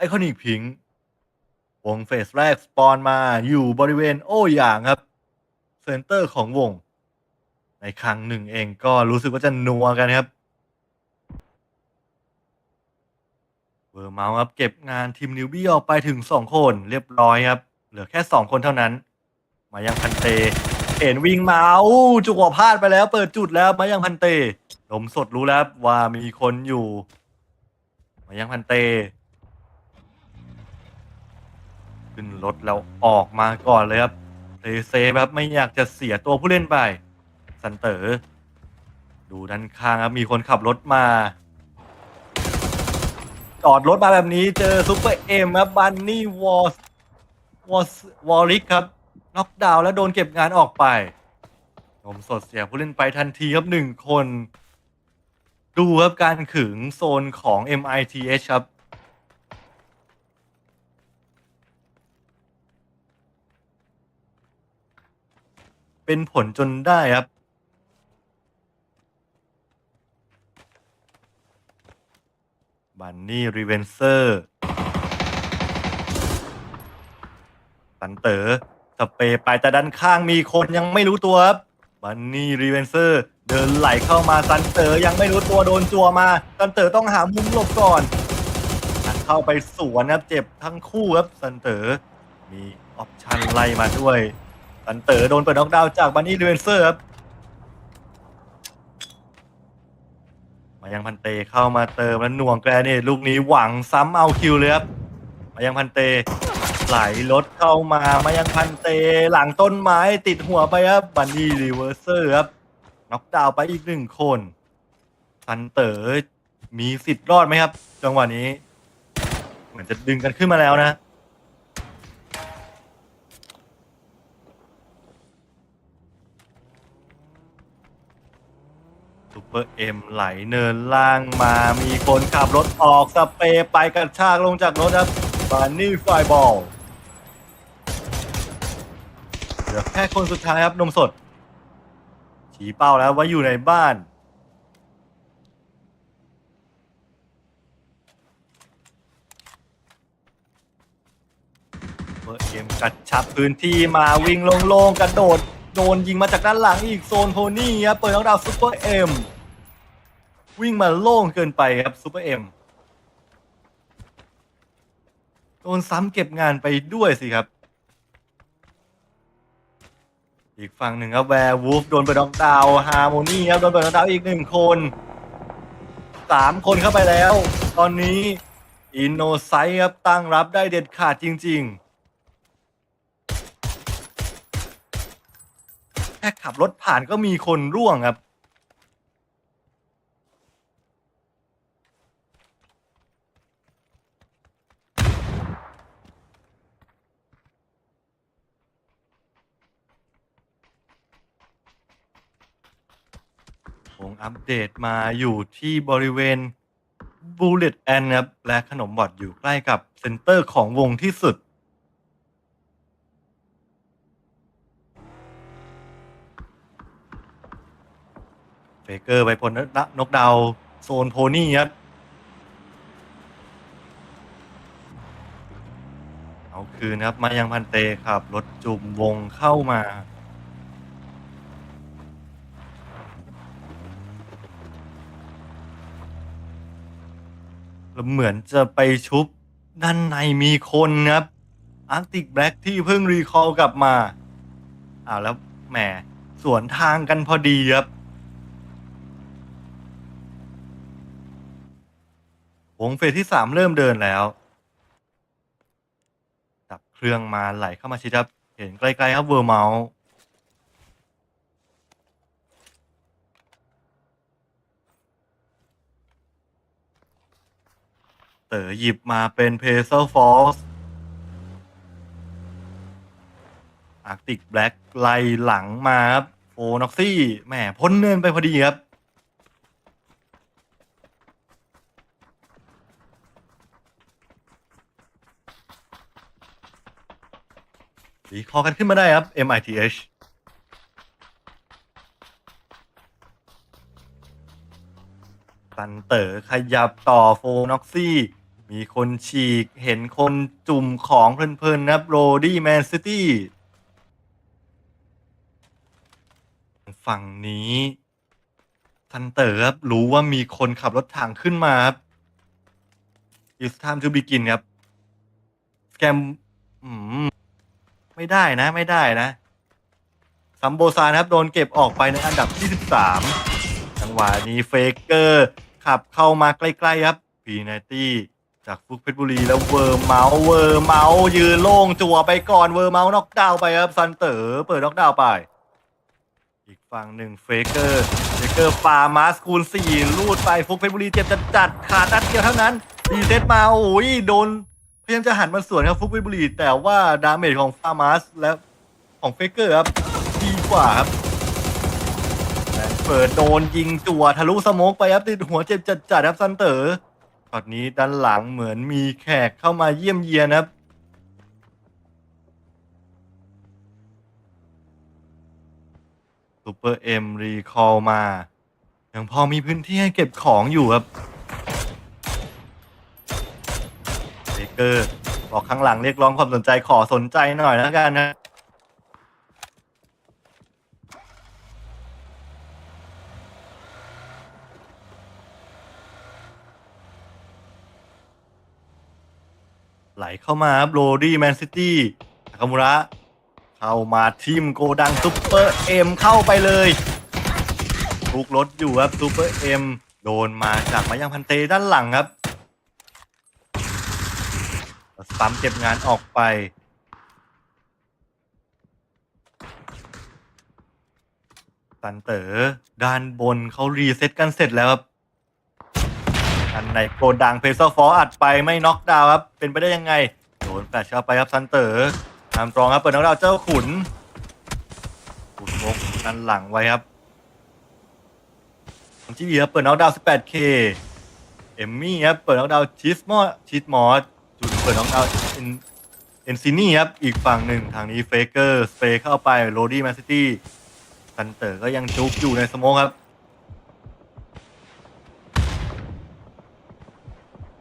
ไอคอนิกพิงวงเฟสแรก สปอนมาอยู่บริเวณโอ้หยางครับ เซนเตอร์ของวง ในครั้งหนึ่งเองก็รู้สึกว่าจะนัวกันครับเวอร์เมาส์ครับ เก็บงานทีมนิวบี้ออกไปถึง2คนเรียบร้อยครับ เหลือแค่2คนเท่านั้น มายังพันเตเห็นวิ่งมาอู้จุกหัวพลาดไปแล้ว เปิดจุดแล้วมายังพันเตลมสดรู้แล้วว่ามีคนอยู่ มายังพันเต ขึ้นรถแล้วออกมาก่อนเลยครับเซเซครับไม่อยากจะเสียตัวผู้เล่นไป สันเตอ๋อดูด้านข้างครับมีคนขับรถมา จอดรถมาแบบนี้เจอซุปเปอร์เอ็มครับบันนี่วอสวอสวอริกครับน็อกดาวน์แล้วโดนเก็บงานออกไปนมสดเสียผู้เล่นไปทันทีครับหนึ่งคน ดูครับการขึงโซนของ MITH ครับ เป็นผลจนได้ครับ บันนี่รีเวนเซอร์สันเต๋อสเปย์ไปแต่ด้านข้างมีคนยังไม่รู้ตัวครับบันนี่รีเวนเซอร์ เดินไหลเข้ามาซันเต๋อยังไม่รู้ตัวโดนจัวมาซันเต๋อต้องหามุมหลบก่อนหันเข้าไปสวนครับเจ็บทั้งคู่ครับซันเต๋อมีออปชันไล่มาด้วย ซันเต๋อโดนเปิดน็อกดาวน์จากบันนี่รีเวนเซอร์ครับ มายังพันเตเข้ามาเติมแล้วหน่วงแกรเนตลูกนี้หวังซ้ำเอาคิวเลยครับ มายังพันเตไหลรถเข้ามามายังพันเตหลังต้นไม้ติดหัวไปครับบันนี่รีเวอร์เซอร์ครับน็อกดาวน์ไปอีกหนึ่งคน พันเต๋อมีสิทธิ์รอดไหมครับ จังหวะนี้ เหมือนจะดึงกันขึ้นมาแล้วนะ เปอร์เอ็มไหลเนินล่างมา มีคนขับรถออกสเปรย์ไปกระชากลงจากรถครับบานนี่ไฟบอลเหลือแค่คนสุดท้ายครับนมสดชี้เป้าแล้วว่าอยู่ในบ้านเปอร์เอ็มกระชับพื้นที่มาวิ่งโล่งๆกระโดดโดนยิงมาจากด้านหลังอีกโซนโพนี่ครับเปิดน้องดาวซูเปอร์เอ็ม วิ่งมาโล่งเกินไปครับซูเปอร์เอ็มโดนซ้ำเก็บงานไปด้วยสิครับ อีกฝั่งหนึ่งครับแวร์วูฟโดนเปิดน้องดาวฮาร์โมนีครับโดนเปิดน้องดาวอีกหนึ่งคนสามคนเข้าไปแล้ว ตอนนี้อินโนไซครับตั้งรับได้เด็ดขาดจริง ๆ แค่ขับรถผ่านก็มีคนร่วงครับ วงอัปเดตมาอยู่ที่บริเวณ Bullet End ครับและขนมบอดอยู่ใกล้กับเซนเตอร์ของวงที่สุด เฟเกอร์ไปพลนกดาวโซนโพนี่ครับเอาคืนครับมายังพันเตครับรถจุ่มวงเข้ามา แล้ว เหมือนจะไปชุบ ด้านในมีคนครับอาร์ติกแบล็กที่เพิ่งรีคอลกลับมาอ้าวแล้วแหมสวนทางกันพอดีครับวงเฟสที่สามเริ่มเดินแล้ว ดับเครื่องมาไหลเข้ามาชิดครับ เห็นไกลๆครับเวอร์เมาส์ เต๋อหยิบมาเป็นเพเซอร์ฟอสอาร์ติกแบล็กไล่หลังมาครับโฟน็อกซี่แหมพ้นเนินไปพอดีครับรีคอร์กันขึ้นมาได้ครับ MITH ซันเต๋อขยับต่อโฟน็อกซี่ มีคนฉีกเห็นคนจุ่มของเพลินๆนะบโรดี้แมนซิตี้ฝั่งนี้ทันเตอร์ครับรู้ว่ามีคนขับรถถังขึ้นมาครับ It's time to begin ครับสแกมไม่ได้นะ ไม่ได้นะซัมโบซานครับ โดนเก็บออกไปในอันดับที่ 13 จังหวะนี้เฟกเกอร์ ขับเข้ามาใกล้ ๆ ครับ พีนตี้ จากฟุกเพชรบุรีแล้วเวอร์เมาส์เวอร์เมาส์ยืนโล่งจั่วไปก่อนเวอร์เมาส์น็อกดาวน์ไปครับซันเต๋อเปิดน็อกดาวน์ไป อีกฝั่งหนึ่งเฟเกอร์เฟเกอร์ปามาสคูลสี่ลูดไปฟุกเพชรบุรีเจ็บจัดจัดขาดนัดเดียวเท่านั้นรีเซตมาโอ้ยโดนพยายามจะหันมาสวนครับฟุกเพชรบุรี แต่ว่าดาเมจของฟามาสและของเฟเกอร์ครับดีกว่าครับเปิดโดนยิงจั่วทะลุสโมกไปครับติดหัวเจ็บจัดจัดครับซันเต๋อ ตอนนี้ด้านหลังเหมือนมีแขกเข้ามาเยี่ยมเยียนครับ ซูเปอร์เอ็มรีคอลมา ยังพอมีพื้นที่ให้เก็บของอยู่ครับเบเกอร์บอกข้างหลังเรียกร้องความสนใจขอสนใจหน่อยแล้วกันนะ เข้ามาครับโรดี้แมนซิตี้นากามุระ เข้ามาทีมโกดังซูเปอร์เอ็มเข้าไปเลยทุกรถอยู่ครับซูเปอร์เอ็มโดนมาจากมายังพันเตด้านหลังครับซ้ำเก็บงานออกไปสันเต๋อด้านบนเขารีเซ็ตกันเสร็จแล้วครับ อันไหนโกดังเพเซอร์ฟอร์อัดไปไม่น็อกดาวน์ครับ เป็นไปได้ยังไง โดนแฟลชเข้าไปครับซันเต๋อตามตรองครับเปิดน็อกดาวน์เจ้าขุนขุนมกนันหลังไว้ครับของจีบีครับเปิดน็อกดาวน์ 18K เอมมี่ครับเปิดน็อกดาวน์ชิสมอชิสมอสจุดเปิดน็อกดาวน์เอ็นเซินี่ครับ อีกฝั่งหนึ่งทางนี้เฟเกอร์สเปรย์เข้าไปโรดี้แมนซิตี้ซันเต๋อก็ยังจุกอยู่ในสโมกครับ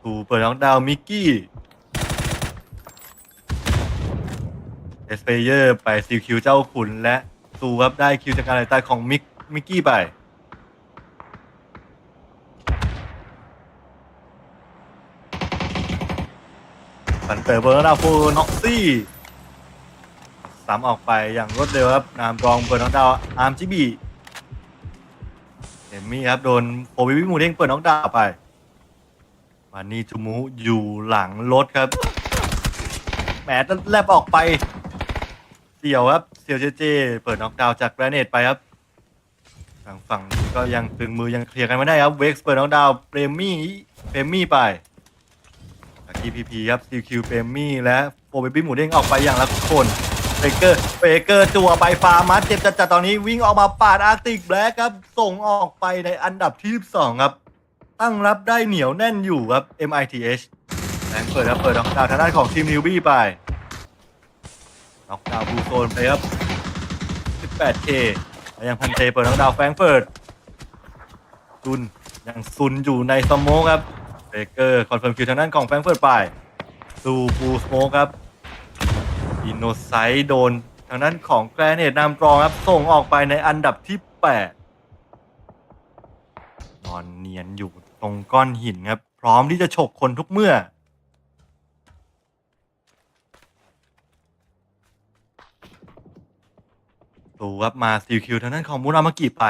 ตูเปิดน็อกดาวน์มิกกี้เอสเปเยอร์ไปซิลคิวเจ้าขุนและตูครับได้คิวจากการไหลใต้ของมิกมิกกี้ไปสันเตอร์เบอร์นาฟูน็อกซี่สามออกไปอย่างรวดเร็วครับนามรองเปิดน็อกดาวอาร์มจิบีเอมมี่ครับ โดนโฟวิวิมูเด้งเปิดน็อกดาวไป มานี่จูมุอยู่หลังรถครับ แหมแลบออกไป เสี่ยวครับ เสี่ยวเจเจ เปิดน็อกดาวน์จากแกรเนตไปครับ ทางฝั่งก็ยังตึงมือยังเคลียร์กันไม่ได้ครับ เวกส์เปิดน็อกดาวน์เปรมมี่เปรมมี่ไปจาก EPP ครับซีคิวเปรมมี่และโฟเบบี้หมูเด้งออกไปอย่างละคนเฟเกอร์เฟเกอร์จัวไปฟาร์มัสเจ็บจัดๆตอนนี้วิ่งออกมาปาดอาร์ติกแบล็กครับ ส่งออกไปในอันดับที่ 12 ครับ ตั้งรับได้เหนียวแน่นอยู่ครับ MITH แรงเปิดครับเปิดน็อกดาวทางด้านของทีมนิวบี้ไปน็อกดาวบูโซนไปครับ 18K แล้วยังพันเตเปิดน็อกดาวแฟงเฟิร์ตซุนยังซุนอยู่ในสโมกครับเบเกอร์คอนเฟิร์มคิวทางด้านของแฟงเฟิร์ตไปซูบูสโมกครับอินโนไซด์โดนทางด้านของแกรเนตนำรองครับ ส่งออกไปในอันดับที่ 8 นอนเนียนอยู่ ตรงก้อนหินครับ พร้อมที่จะฉกคนทุกเมื่อตูครับมาซิลคิวทางด้านของมุรามากิไป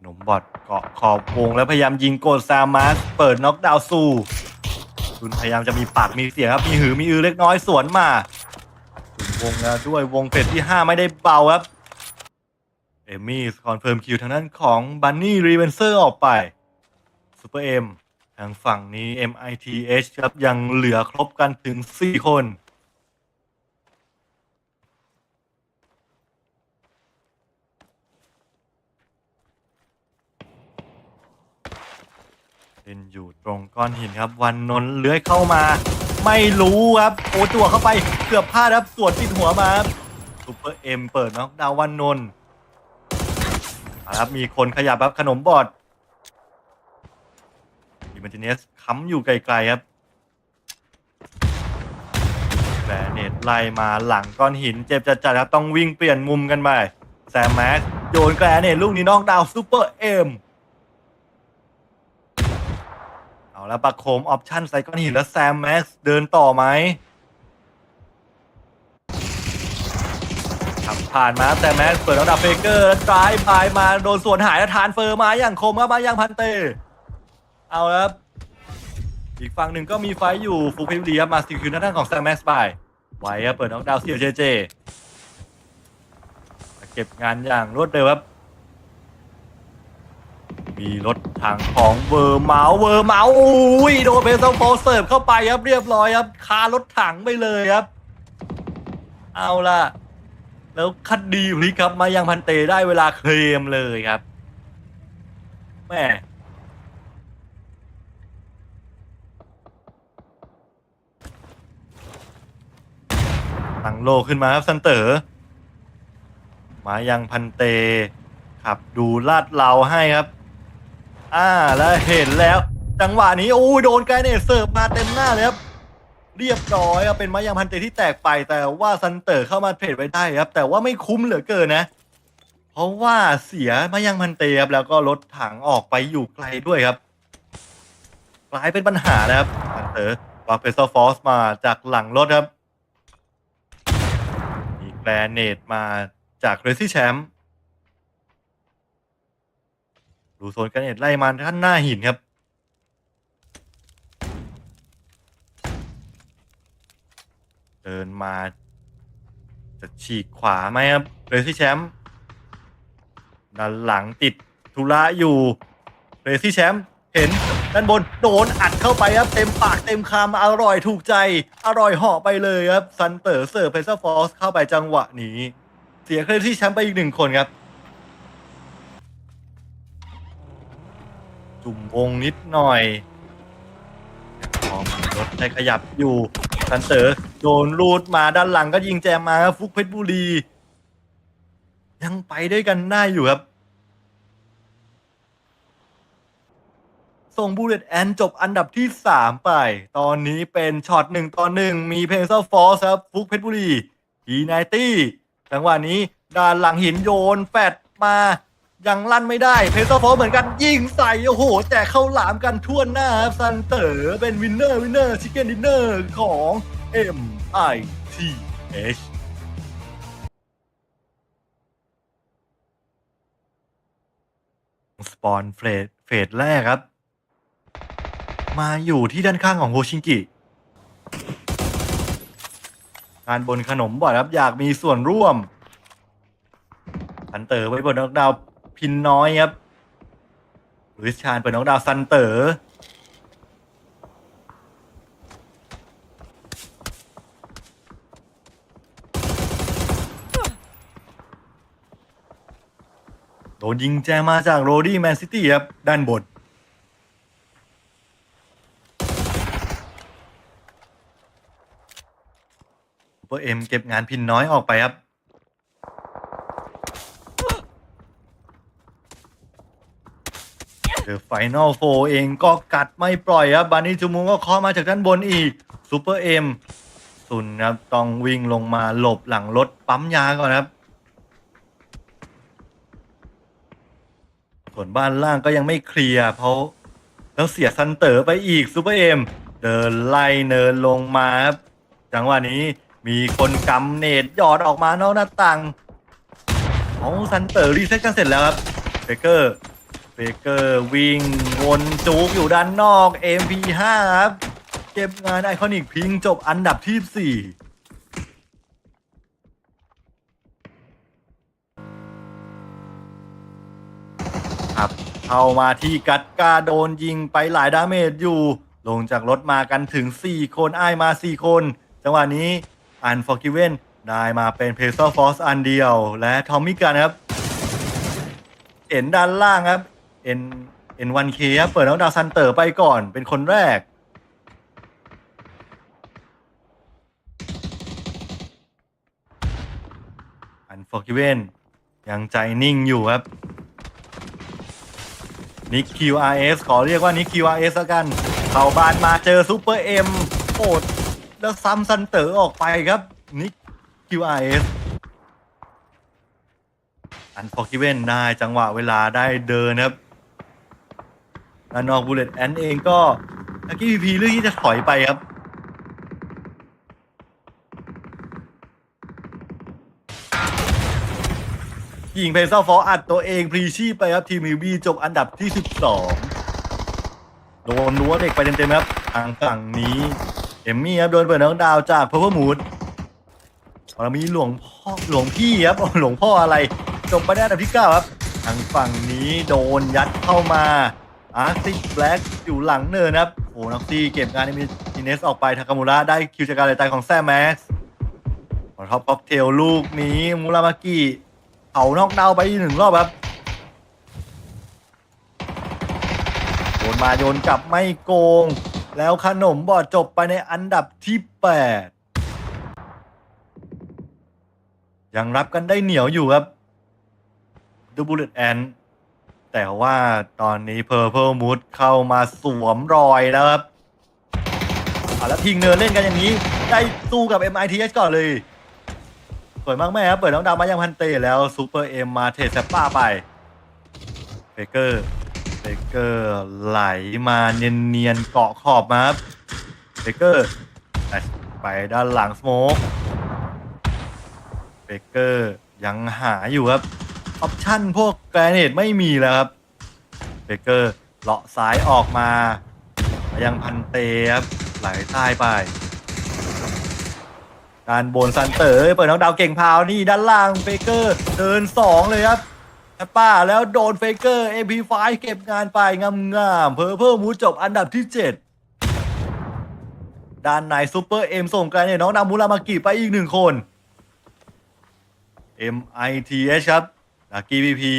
หนุ่มบอดเกาะขอบวงแล้วพยายามยิงโกดซามาสเปิดน็อกดาวน์ซูคุณพยายามจะมีปากมีเสียงครับ มีหือมีอือเล็กน้อยสวนมาถึงวงแล้วด้วยวงเฟสที่ 5 ไม่ได้เบาครับ เอมมี่คอนเฟิร์มคิวทางด้านของบันนี่รีเวนเซอร์ออกไปซูเปอร์เอ็มทางฝั่งนี้ MITH ครับ ยังเหลือครบกันถึง 4 คน เป็นอยู่ตรงก้อนหินครับ วันนนเลื้อยเข้ามา ไม่รู้ครับ โอ้จั่วเข้าไปเกือบพลาดครับ สวนติดหัวมาครับซูเปอร์เอ็มเปิดน็อกดาววันนนท์ ครับ มีคนขยับครับขนมบอดดิมาร์ติเนสค้ำอยู่ไกลๆครับแกรเนตไล่มาหลังก้อนหินเจ็บจัดๆครับ ต้องวิ่งเปลี่ยนมุมกันไปแซมแม็กซ์โยนแกรเนตลูกนี้นอกดาวซูเปอร์เอ็มเอาแล้วประโคมออปชั่นใส่ก้อนหินแล้วแซมแม็กซ์เดินต่อไหม ผ่านมาแต่แม็กซ์เปิดแล้วดับเฟเกอร์แล้วดรายบายมาโดนส่วนหายแล้วทานเฟอร์มาอย่างคมครับมาอย่างพันเต เอาครับ อีกฝั่งหนึ่งก็มีไฟอยู่ฟูพิวดีครับมาสติคิวหน้าด้านของแซมแม็กซ์ไปไว้ครับเปิดน้องดาวเซียเจเจเก็บงานอย่างรวดเร็วครับมีรถถังของเวอร์เมาเวอร์เมาอุ้ยโดนเพซโฟเสิร์ฟเข้าไปครับเรียบร้อยครับคารถถังไปเลยครับ เอาล่ะ แล้วคดีพลิกครับ มายังพันเตได้เวลาเคลมเลยครับแม่ตั้งโลขึ้นมาครับซันเต๋อมายังพันเตขับดูลาดเราให้ครับ อ่าแล้วเห็นแล้ว จังหวะนี้โอ้ยโดนไกเนเสิร์ฟมาเต็มหน้าเลยครับ เรียบร้อยครับเป็นไมายังพันเตที่แตกไป แต่ว่าซันเต๋อเข้ามาเทรดไว้ได้ครับ แต่ว่าไม่คุ้มเหลือเกินนะ เพราะว่าเสียไมายังพันเตครับแล้วก็รถถังออกไปอยู่ไกลด้วยครับกลายเป็นปัญหานะครับซันเต๋อวางเพซอฟอสมาจากหลังรถครับมีแกรเนตมาจากเรซี่แชมป์ดูโซนแกรเนตไล่มาท่านหน้าหินครับ เดินมา จะฉีกขวาไหมครับเรซี่แชมป์ด้านหลังติดธุระอยู่เรซี่แชมป์เห็นด้านบนโดนอัดเข้าไปครับ เต็มปากเต็มคำอร่อยถูกใจ อร่อยเหาะไปเลยครับ ซันเตอร์เสิร์ฟเพซอร์ฟอสเข้าไปจังหวะนี้ เสียเครซี่แชมป์ไปอีกหนึ่งคนครับ จุ่มวงนิดหน่อยพอมรถได้ขยับอยู่ ซันเตอร์โดนรูดมาด้านหลังก็ยิงแจมมาครับฟุกเพชรบุรี ยังไปด้วยกันได้อยู่ครับ ส่งบูเลตแอนจบอันดับที่ 3 ไป ตอนนี้เป็นช็อตหนึ่งต่อหนึ่งมีเพนเซอร์ฟอร์ครับ ฟุกเพชรบุรีทีไนตี้จังหวะนี้ด้านหลังหินโยนแฟดมา ยังลั่นไม่ได้ เพเซอร์ฟอร์เหมือนกันยิงใส่ โอ้โหแจกเข้าหลามกันทั่วหน้าครับซันเต๋อเป็นวินเนอร์วินเนอร์ชิคเก้นดินเนอร์ของ M I T H สปอนเฟสเฟสแรกครับ มาอยู่ที่ด้านข้างของโฮชิงกิการบนขนมบ่อยครับ อยากมีส่วนร่วมซันเตอร์ไว้บนนอกดาว พินน้อยครับลุยชานเปิดนอกดาวซันเตอร์โดนยิงแจมาจากโรดี้แมนซิตี้ครับ ด้านบนเปอร์เอ็มเก็บงานพินน้อยออกไปครับ เดอะไฟนอลโฟเองก็กัดไม่ปล่อยครับบานิจูมุงก็เคาะมาจากด้านบนอีกซูเปอร์เอ็มสุนครับต้องวิ่งลงมาหลบหลังรถปั๊มยาก่อนครับส่วนบ้านล่างก็ยังไม่เคลียร์เพราะแล้วเสียซันเต๋อไปอีกซูเปอร์เอ็มเดินไล่เนินลงมาครับจังหวะนี้มีคนกำเนตหยอดออกมานอกหน้าต่างของซันเตอร์รีเซ็ตกันเสร็จแล้วครับเบเกอร์ เบเกอร์วิ่งวนจูกอยู่ด้านนอก MP5 ครับ เก็บงานไอคอนิกพิงจบอันดับที่ 4ครับเข้ามาที่กัดกาโดนยิงไปหลายดาเมจอยู่ ลงจากรถมากันถึง 4 คนอ้ายมา 4 คน จังหวะนี้อันฟอร์กิเวนได้มาเป็นเพเซอร์ฟอสอันเดียว และทอมมิกันครับเอ็นด้านล่างครับ เอ็นเอ็นวันเคครับเปิดน้องดาวซันเตอร์ไปก่อนเป็นคนแรก อันฟอร์กิเวนยังใจนิ่งอยู่ครับนิก QRS ขอเรียกว่านิก QRS แล้วกัน เข้าบานมาเจอซูเปอร์เอ็มโอดแล้วซ้ำซันเต๋อออกไปครับนิก QRS อันฟอร์คิเวนได้จังหวะเวลาได้เดินครับ นนอกบูเลตแอนเองก็ลักกี้พีพีเลือกที่จะถอยไปครับ ยิงเพเซอร์ฟออัดตัวเองพรีชีไปครับ ทีมมิวบีจบอันดับที่ 12 โดนนัวเด็กไปเต็มๆครับ ทางฝั่งนี้ เอมมี่ครับ โดนเปิดน้องดาวจากเพ r ร์ e มูดเรามีหลวงพ่อหลวงพี่ครับหลวงพ่ออะไร จบไปได้อันดับที่ 9 ครับ ทางฝั่งนี้โดนยัดเข้ามา อาร์ติกแบล็กอยู่หลังเนินครับโอ้นักซี่เก็บงานในมินเนสออกไปทากามูระได้คิวจากการเลตายของแซมแม็กซ์ท็อปค็อกเทลลูกนี้มูรามากิเอานอกดาวไปหนึ่งรอบครับโยนมาโยนกลับไม่โกง แล้วขนมบอดจบไปในอันดับที่ 8 ยังรับกันได้เหนียวอยู่ครับดูบูเลตแอน แต่ว่าตอนนี้เพอร์เพ e มูดเข้ามาสวมรอยแล้วครับเอาแล้วพิงเนินเล่นกันอย่างนี้ ได้สู้กับ MITS ก่อนเลยสวยมากแม่ครับเปิดน้องดาวมายังพันเตแล้วซูเปอร์เอ็มมาเทสแซปป้าไปเบเกอร์เบเกอร์ไหลมาเนียนๆเกาะขอบมาครับเบเกอร์ไปด้านหลังสโมกเบเกอร์ยังหาอยู่ครับ ออปชั่นพวกแกรเนตไม่มีแล้วครับเบเกอร์เลาะซ้ายออกมามายังพันเตครับไหลใต้ไป การโบนซันเตอร์เปิดน้องดาวเก่งพาวนี่ด้านล่างเฟเกอร์เดิน2เลยครับแอปป้าแล้วโดนเฟเกอร์ MP5 เก็บงานไปงามๆเพอเพิ่มมูจบอันดับที่ 7 ด้านในซูเปอร์เอ็มส่งไกลเนี่ยน้องนามูรามากิไปอีกหนึ่งคน MITH ครับ ดักกี้พีพี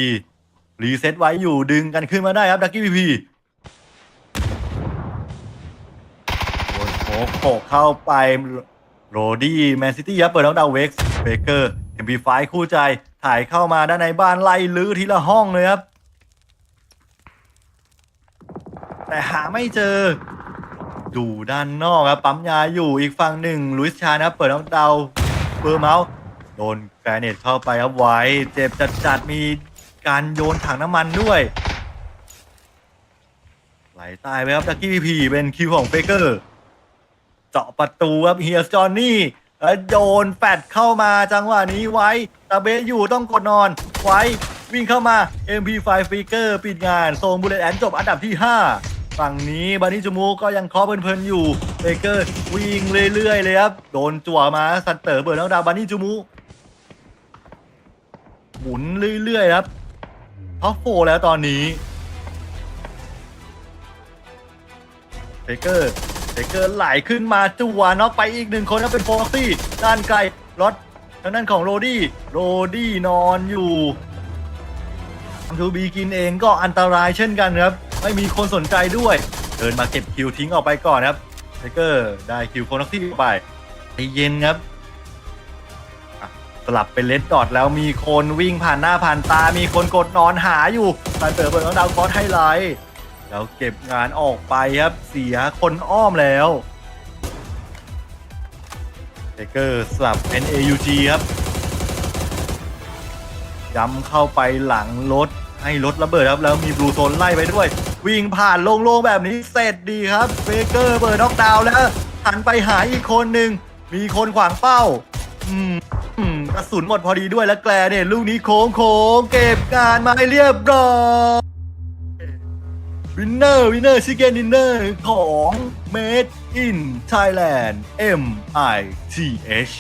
รีเซ็ตไว้อยู่ดึงกันขึ้นมาได้ครับ ดักกี้พีพีโดนโผโขกเข้าไป โรดี้แมนซิตี้ครับเปิดน้องดาวเว็กซ์เบเกอร์เอ็มพีไฟคู่ใจถ่ายเข้ามาด้านในบ้านไล่ลื้อทีละห้องเลยครับ แต่หาไม่เจอ ดูด้านนอกครับ ปั๊มยาอยู่อีกฝั่งหนึ่งลุยส์ชานะเปิดน้องดาวเบอร์เมาส์ โดนแกรเนตเข้าไปครับไว้เจ็บจัดจัดมีการโยนถังน้ำมันด้วย ไหลตายไปครับดักกี้พีพีเป็นคิวของเบเกอร์เจาะประตูครับเฮียสจอนนี่แล้วโยนแฟดเข้ามาจังหวะนี้ไว้ตาเบสอยู่ต้องกดนอน ไว้วิ่งเข้ามา MP5 ฟิกเกอร์ปิดงานส่งบุเลตแอนจบอันดับที่ 5 ฝั่งนี้บานิจูมูก็ยังเคาะเพลินๆอยู่เบเกอร์วิ่งเรื่อยๆเลยครับ โดนจั่วมาสันเตอร์เบิร์ดน้องดาวบานิจูมู หมุนเรื่อยๆครับท็อปโฟแล้วตอนนี้เบเกอร์เบเกอร์ไหลขึ้นมาจั่วน็อกไปอีกหนึ่งคนครับเป็นโฟซี่ ด้านไกลรถทางด้านของโรดี้โรดี้นอนอยู่ทูบีกินเองก็อันตรายเช่นกันครับ ไม่มีคนสนใจด้วย เดินมาเก็บคิวทิ้งออกไปก่อนครับเบเกอร์ได้คิวโฟร์ซี่ไปใจเย็นครับ ลับเป็นเลดดอทแล้วมีคนวิ่งผ่านหน้าผ่านตา มีคนกดนอนหาอยู่ตันเตอร์เปิดน้องดาวคอสไฮไลท์แล้วเก็บงานออกไปครับเสียคนอ้อมแล้วเบเกอร์สลับเป็น AUG ครับย้ำเข้าไปหลังรถให้รถระเบิดครับแล้วมีบลูโซนไล่ไปด้วย วิ่งผ่านโล่งๆแบบนี้เสร็จดีครับเบเกอร์เปิดน็อกดาวน์แล้วหันไปหาอีกคนหนึ่งมีคนขวางเป้า อืม ระสุนหมดพอดีด้วยแล้วแกลเนี่ยลูกนี้โค้งโค้งเก็บการมาให้เรียบร้อยวินเนอร์วินเนอร์ชิเกนินเนอร์ของ Made in Thailand MITH